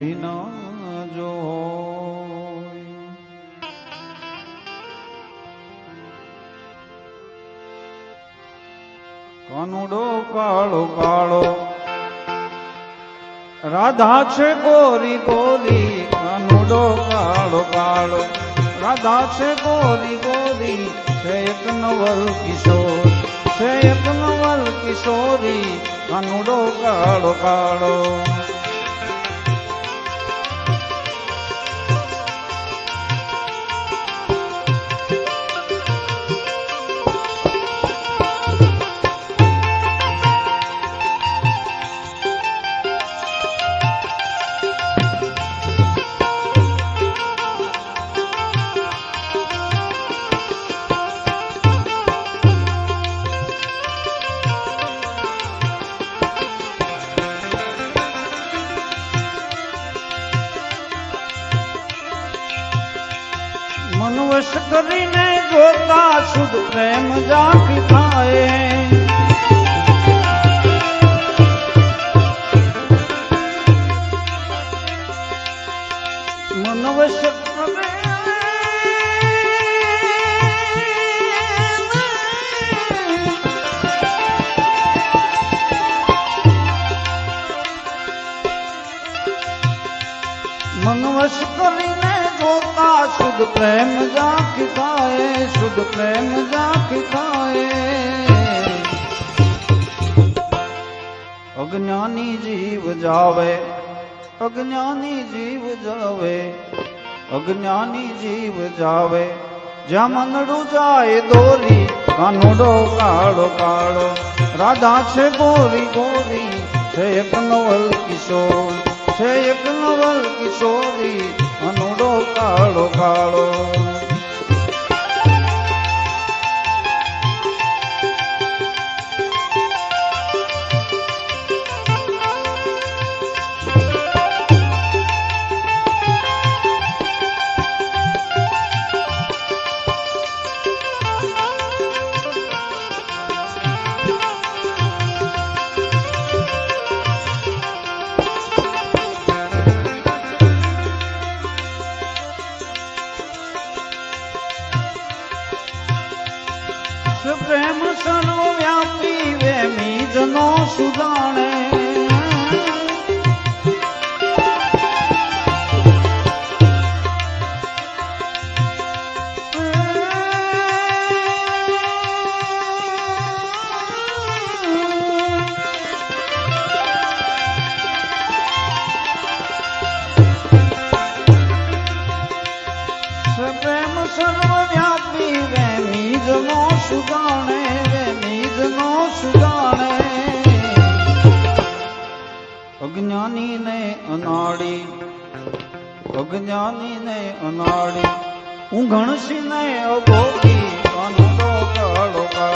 ન જો કાનુડો કાળો કાળો રાધા છે ગોરી ગોરી કનુડો કાળો કાળો રાધા છે ગોરી ગોરી છે એક નવલ કિશોર છે એક નવલ કિશોરી કનુડો કાળો કાળો મનવશ કરીને જોતા શુદ્ધ પ્રેમ જાગી થાય. મનવશ મનવશ કરીને જોતા શુદ્ધ પ્રેમ થાય શુદ્ધ પ્રેમ થાય અજ્ઞાની જીવ જાવે અજ્ઞાની જીવ જાવે અજ્ઞાની જીવ જાવે જ્યાં મનડું જાય દોરી કાનુડો કાળો કાળો રાધા છે ગોરી ગોરી છે એક નવલ કિશોર છે એક નવલ કિશોરી સુજાણે સર્વવ્યાપી રે સુજાણે વેમી જનો સુજાણે અજ્ઞાની ને અનાડી અજ્ઞાની ને અનાડી ઊંઘણસી ને અભોગી કાળો